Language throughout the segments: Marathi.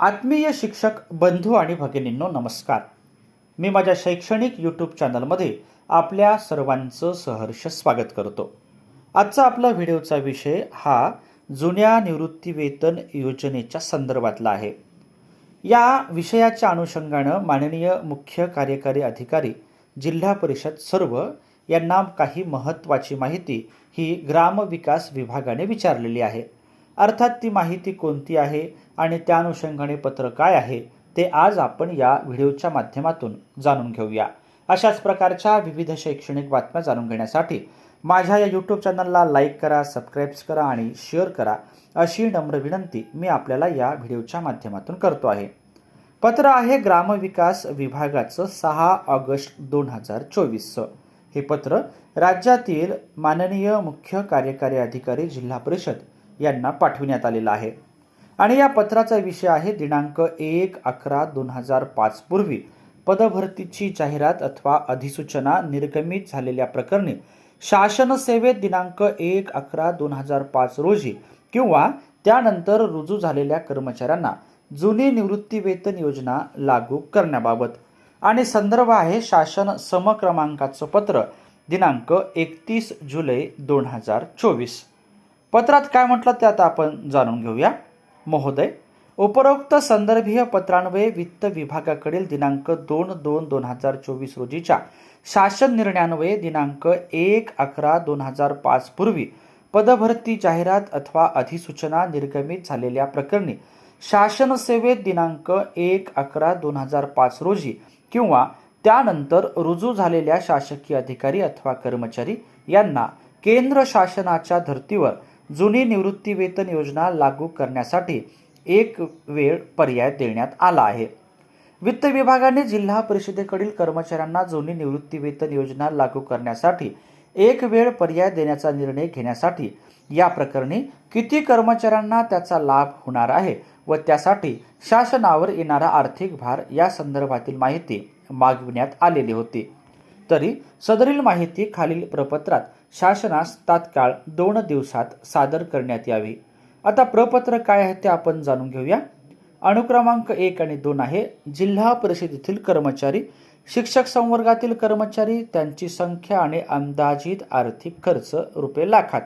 आत्मीय शिक्षक बंधू आणि भगिनींनो नमस्कार. मी माझ्या शैक्षणिक यूट्यूब चॅनलमध्ये आपल्या सर्वांचं सहर्ष स्वागत करतो. आजचा आपला व्हिडिओचा विषय हा जुन्या निवृत्तीवेतन योजनेच्या संदर्भातला आहे. या विषयाच्या अनुषंगानं माननीय मुख्य कार्यकारी अधिकारी जिल्हा परिषद सर्व यांना काही महत्त्वाची माहिती ही ग्रामविकास विभागाने विचारलेली आहे. अर्थात ती माहिती कोणती आहे आणि त्या अनुषंगाने पत्र काय आहे ते आज आपण या व्हिडिओच्या माध्यमातून जाणून घेऊया. अशाच प्रकारच्या विविध शैक्षणिक बातम्या जाणून घेण्यासाठी माझ्या या यूट्यूब चॅनलला लाईक करा सबस्क्राईब्स करा आणि शेअर करा अशी नम्र विनंती मी आपल्याला या व्हिडिओच्या माध्यमातून करतो आहे. पत्र आहे ग्रामविकास विभागाचं सहा ऑगस्ट दोन हजार चोवीसचं. हे पत्र राज्यातील माननीय मुख्य कार्यकारी अधिकारी जिल्हा परिषद यांना पाठविण्यात आलेला आहे. आणि या पत्राचा विषय आहे दिनांक एक अकरा दोन हजार पाच पूर्वी. पदभरतीची जाहिरात अथवा अधिसूचना निर्गमित झालेल्या प्रकरणी शासन सेवेत दिनांक एक अकरा दोन हजार पाच रोजी किंवा त्यानंतर रुजू झालेल्या कर्मचाऱ्यांना जुनी निवृत्तीवेतन योजना लागू करण्याबाबत. आणि संदर्भ आहे शासन समक्रमांकाचं पत्र दिनांक एकतीस जुलै दोन हजार चोवीस. पत्रात काय म्हटलं ते आता आपण जाणून घेऊया. महोदय उपरोक्त संदर्भीय पत्रान्वये वित्त विभागाकडील दिनांक दोन दोन दोन हजार चोवीस रोजीच्या शासन निर्णयान्वये दिनांक एक अकरा दोन हजार पाच पूर्वी पदभरती जाहिरात अथवा अधिसूचना निर्गमित झालेल्या प्रकरणी शासन सेवेत दिनांक एक अकरा दोन हजार पाच रोजी किंवा त्यानंतर रुजू झालेल्या शासकीय अधिकारी अथवा कर्मचारी यांना केंद्र शासनाच्या धर्तीवर जुनी निवृत्तीवेतन योजना लागू करण्यासाठी एक वेळ पर्याय देण्यात आला आहे. वित्त विभागाने जिल्हा परिषदेकडील कर्मचाऱ्यांना जुनी निवृत्तीवेतन योजना लागू करण्यासाठी एक वेळ पर्याय देण्याचा निर्णय घेण्यासाठी या प्रकरणी किती कर्मचाऱ्यांना त्याचा लाभ होणार आहे व त्यासाठी शासनावर येणारा आर्थिक भार या संदर्भातील माहिती मागविण्यात आलेली होती. तरी सदरील माहिती खालील प्रपत्रात शासनास तात्काळ दोन दिवसात सादर करण्यात यावी. आता प्रपत्र काय आहे ते आपण जाणून घेऊया. अनुक्रमांक एक आणि दोन आहे. जिल्हा परिषदेतील कर्मचारी शिक्षक संवर्गातील कर्मचारी त्यांची संख्या आणि अंदाजित आर्थिक खर्च रुपये लाखात.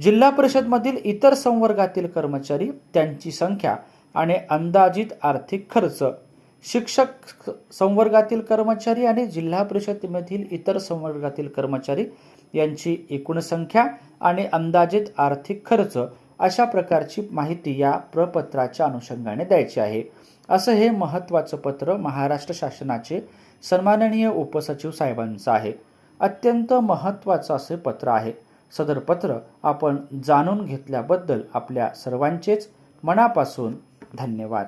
जिल्हा परिषदमधील इतर संवर्गातील कर्मचारी त्यांची संख्या आणि अंदाजित आर्थिक खर्च शिक्षक संवर्गातील कर्मचारी आणि जिल्हा परिषदेमधील इतर संवर्गातील कर्मचारी यांची एकूण संख्या आणि अंदाजित आर्थिक खर्च अशा प्रकारची माहिती या प्रपत्राच्या अनुषंगाने द्यायची आहे. असं हे महत्त्वाचं पत्र महाराष्ट्र शासनाचे सन्माननीय उपसचिव साहेबांचं आहे. अत्यंत महत्त्वाचं असे पत्र आहे. सदर पत्र आपण जाणून घेतल्याबद्दल आपल्या सर्वांचेच मनापासून धन्यवाद.